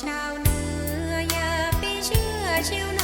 ชาวเหนืออย่าไปเชื่อเชียวโน